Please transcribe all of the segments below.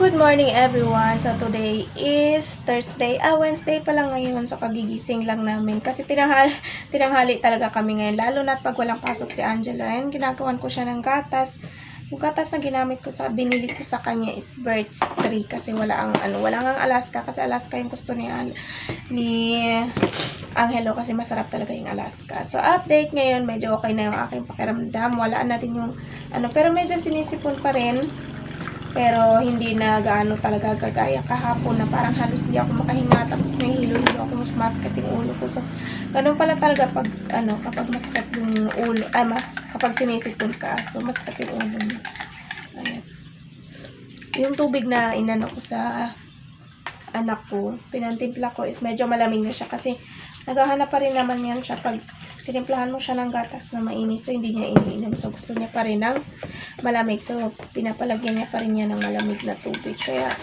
Good morning everyone. So today is Thursday. Ah, Wednesday pa lang ngayon. So kagigising lang namin. Kasi tinanghali, tinanghali talaga kami ngayon. Lalo na pag walang pasok si Angela. Ayan, ginagawan ko siya ng gatas. Yung gatas na ginamit ko sa, binili ko sa kanya is Birds 3. Kasi wala ang, ano, wala ang Alaska. Kasi Alaska yung gusto ni, ni Angelo. Kasi masarap talaga yung Alaska. So update ngayon, medyo okay na yung aking pakiramdam. Wala na din yung, ano, pero medyo sinisipon pa rin. Pero hindi na gaano talaga gagaya kahapon na parang halos hindi ako makahinga tapos nahihilo-hilo ako mas masakit yung ulo ko. So, ganun pala talaga pag ano, kapag masakit yung ulo, ah, ma, kapag sinisipon ka. So, masakit yung ulo mo. Ayan. Yung tubig na inano ko sa anak ko, pinantimpla ko is medyo malamig na siya kasi naghahanap pa rin naman yan siya. Pag tinimplahan mo siya ng gatas na mainit so hindi niya iniinom. So gusto niya pa rin ng malamig. So pinapalagyan niya pa rin niya ng malamig na tubig. Kaya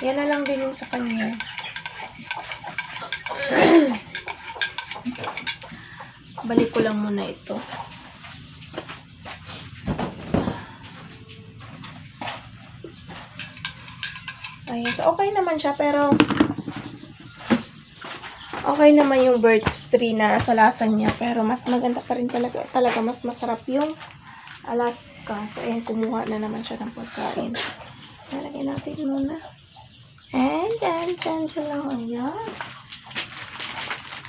yan na lang din yung sa kanya. Balik ko lang muna ito okay naman siya pero okay naman yung birds tree na sa lasa niya pero mas maganda pa rin talaga, talaga mas masarap yung Alaska. So, ayan, kumuha na naman siya ng pagkain. Nalagay natin muna. And then, dyan siya lang. Ayan.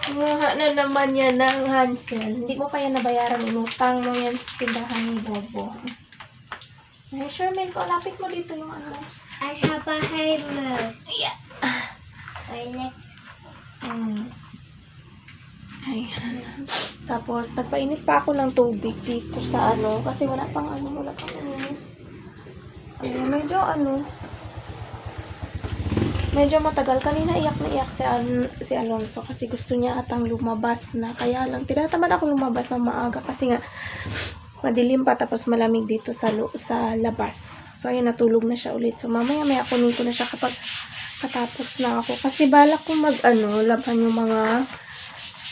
Kumuha na naman yan ng Hansel. Hindi mo pa yan nabayaran. Inutang mo yan sa tindahan ni Bobo. Sherman, ko, lapit mo dito yung ano. I have a hammer. Yeah. My next. Mm. Ayan. Tapos, nagpainit pa ako ng tubig dito sa ano. Kasi wala pang ano, wala pang ano. Ayun, medyo ano. Medyo matagal. Kanina iyak na iyak si, Al- si Alonso kasi gusto niya atang lumabas na. Kaya lang, tinatamad ako lumabas ng maaga kasi nga madilim pa tapos malamig dito sa, sa labas. So, ayun, natulog na siya ulit. So, mamaya may kunin ko na siya kapag katapos na ako. Kasi balak ko mag, ano, laban yung mga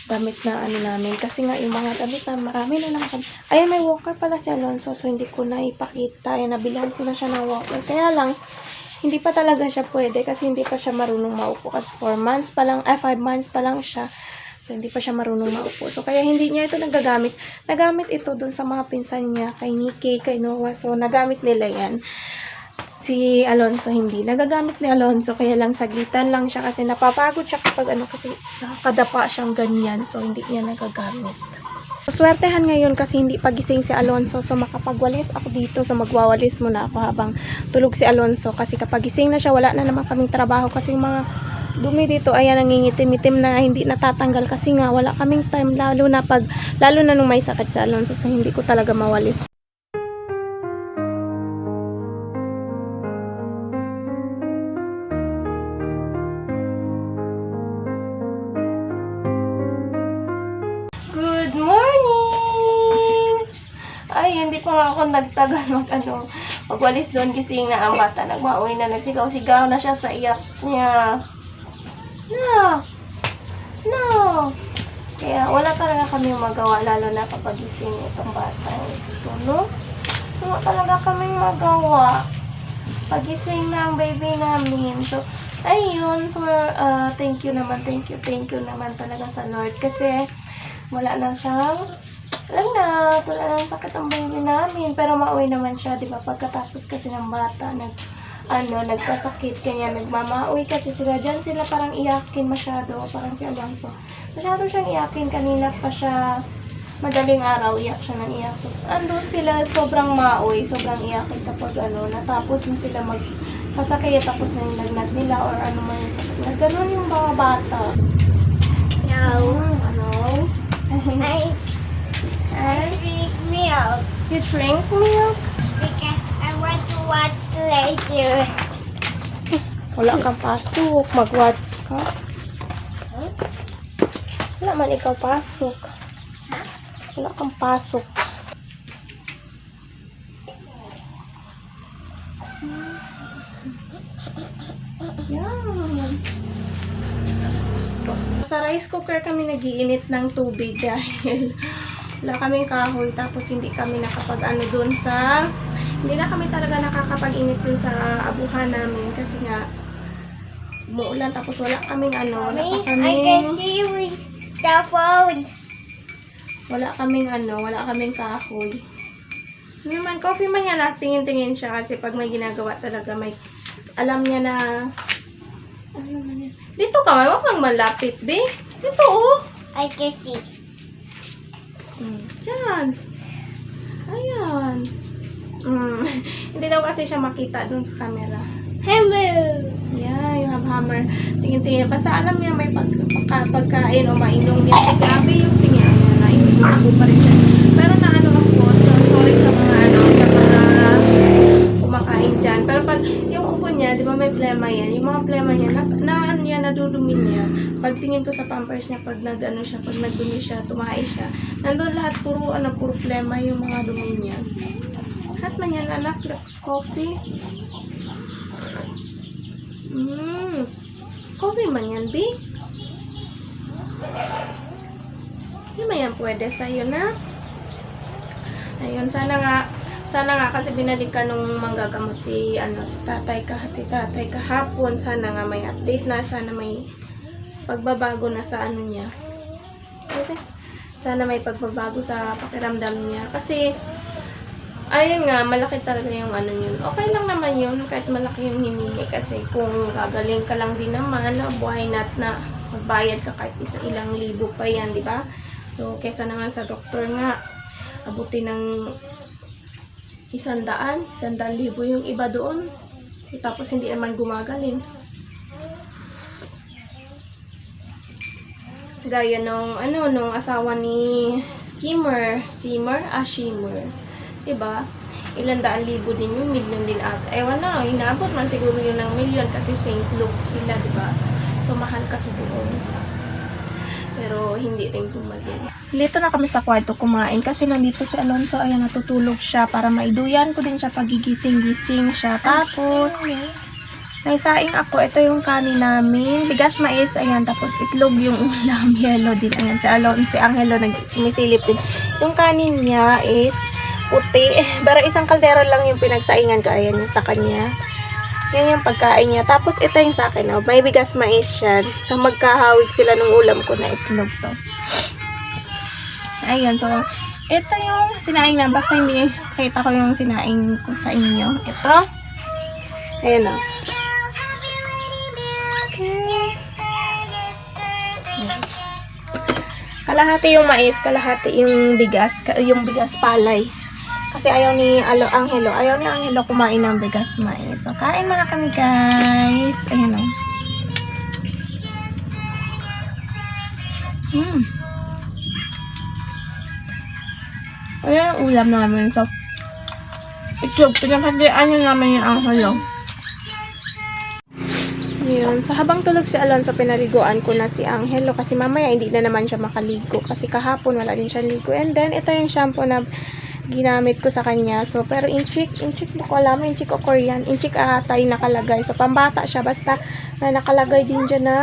damit na ano namin. Kasi nga, yung mga damit na marami na naman. Ayan, may walker pala si Alonso. So, hindi ko na ipakita. Ayan, nabilan ko na siya ng walker. Kaya lang, hindi pa talaga siya pwede kasi hindi pa siya marunong maupo. Kasi 4 months pa lang, eh, 5 months pa lang siya. So, hindi pa siya marunong maupo. So, kaya hindi niya ito nagagamit. Nagamit ito dun sa mga pinsan niya, kay Nikki, kay Noah. So, nagamit nila yan si Alonso hindi. Nagagamit ni Alonso kaya lang saglitan lang siya kasi napapagod siya kapag ano kasi nakakadapa siyang ganyan so hindi niya nagagamit. So, swertehan ngayon kasi hindi pagising si Alonso so makapagwalis ako dito so magwawalis muna ako habang tulog si Alonso kasi kapag gising na siya wala na naman kaming trabaho kasi mga dumi dito ayan nangingitim-itim na hindi natatanggal kasi nga wala kaming time lalo na pag lalo na nung may sakit si Alonso so hindi ko talaga mawalis. Good morning! Ay, hindi pa nga ako nagtagal mag ano, magwalis doon gising na ang bata. Nagmauwi na, nagsigaw-sigaw na siya sa iyak niya. No! No! Kaya wala talaga kami magawa, lalo na kapag gising isang bata. No? Wala talaga kami magawa. Pagising ng baby namin. So, ayun, for, uh, thank you naman, thank you, thank you naman talaga sa Lord. Kasi, wala na siyang lagnat, wala nang sakit ang baby namin. Pero mauwi naman siya, di ba? Pagkatapos kasi ng bata, nag, ano, nagkasakit, kanya nagmamauwi kasi sila dyan, sila parang iyakin masyado, parang si Alonso. Masyado siyang iyakin, kanina pa siya, madaling araw, iyak siya ng iyak. So, andun sila, sobrang mauwi, sobrang iyakin kapag ano, natapos na sila mag sasakay, tapos na yung lagnat nila, or ano man yung sakit na. Ganun yung mga bata. No. ano? I, I drink milk You drink milk? because want to watch later. Wala kang pasok. Mag-watch ka. Wala man ikaw pasok. Wala kang pasok. Yan. Sa rice cooker kami nagiinit ng tubig dahil wala kaming kahoy tapos hindi kami nakapag ano doon sa Hindi na kami talaga nakakapag-init dun sa abuhan namin kasi nga umuulan tapos wala kaming ano, wala pa I can kaming see with the phone. wala kaming ano, wala kaming kahoy. Naman, coffee man yan, tingin-tingin siya kasi pag may ginagawa talaga, may, alam niya na, ano naman yan. Dito ka, huwag kang malapit, be. Dito, oh. I can see. Diyan. Ayan. Mm. Hindi daw kasi siya makita dun sa camera. Hello. Yeah, you have hammer. Tingin-tingin. Basta alam niya may pag, pagka, pagkain o mainom niya. So, grabe yung tingin niya na. Hindi ako pa rin siya. Pero na ano ako, so, sorry sa mga ano, sa mga kumakain dyan. Pero pag yung upo niya, di ba may plema yan? Yung mga plema niya, nadudumi niya. Pagtingin ko sa pampers niya, pag nag ano siya, pag nagdumi siya, tumahay siya. Nandun lahat puro ano, puro plema yung mga dumi niya. Lahat man yan, anak, coffee. Mm. Coffee man yan, B. Hindi man yan pwede sa'yo na. Ayun, sana nga, sana nga kasi binalik ka nung manggagamot si, ano, si tatay ka, si tatay kahapon. Sana nga may update na, sana may pagbabago na sa ano niya. Okay. Sana may pagbabago sa pakiramdam niya. Kasi, ayun nga, malaki talaga yung ano yun. Okay lang naman yun, kahit malaki yung hiningi. Kasi kung gagaling ka lang din naman, buhay not na magbayad ka kahit isa ilang libo pa yan, di ba? So, kesa naman sa doktor nga, abutin ng isang daan, isang daan libo yung iba doon. Tapos hindi naman gumagaling. Gaya nung, ano, nung asawa ni Skimmer, Simmer, ah, Shimmer. Diba? Ilan daan libo din yun, million din at. Ewan na, inabot man siguro yun ng million kasi St. Luke sila, diba? So, mahal kasi doon. Hindi rin tumagal. Dito na kami sa kwarto kumain kasi nandito si Alonso, ayan, natutulog siya para maiduyan ko din siya pagigising-gising siya. Tapos, may saing ako. Ito yung kanin namin. Bigas mais. Ayan. Tapos itlog yung ulam. Yellow din. Ayan. Si Alon, si Angelo nag sumisilip din. Yung kanin niya is puti. Pero isang kaldero lang yung pinagsaingan ko. Ayan yung sa kanya. Yan yung pagkain niya. Tapos ito yung sa akin. Oh. May bigas mais yan. So magkahawig sila ng ulam ko na itlog. So, ayan. So, ito yung sinaing na. Basta hindi kita ko yung sinaing ko sa inyo. Ito. Ayan o. Kalahati yung mais, kalahati yung bigas, yung bigas palay. Kasi ayaw ni Alo Angelo, ayaw ni Angelo kumain ng bigas mais. So, kain muna kami guys. Ayan o. Hmm. Ayan ang ulam namin. So, itlog. Pinakadian nyo namin yung Angelo. Yun. So, habang tulog si Alonso, pinaliguan ko na si Angelo kasi mamaya hindi na naman siya makaligo kasi kahapon wala din siya ligo. And then, ito yung shampoo na ginamit ko sa kanya. So, pero inchik, inchik, di ko alam, inchik o Korean. Inchik ata yung nakalagay. So, pambata siya. Basta, na nakalagay din dyan na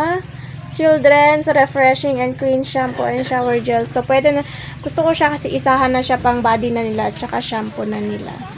Children's Refreshing and Clean Shampoo and Shower Gel. So, pwede na, gusto ko siya kasi isahan na siya pang body na nila at saka shampoo na nila.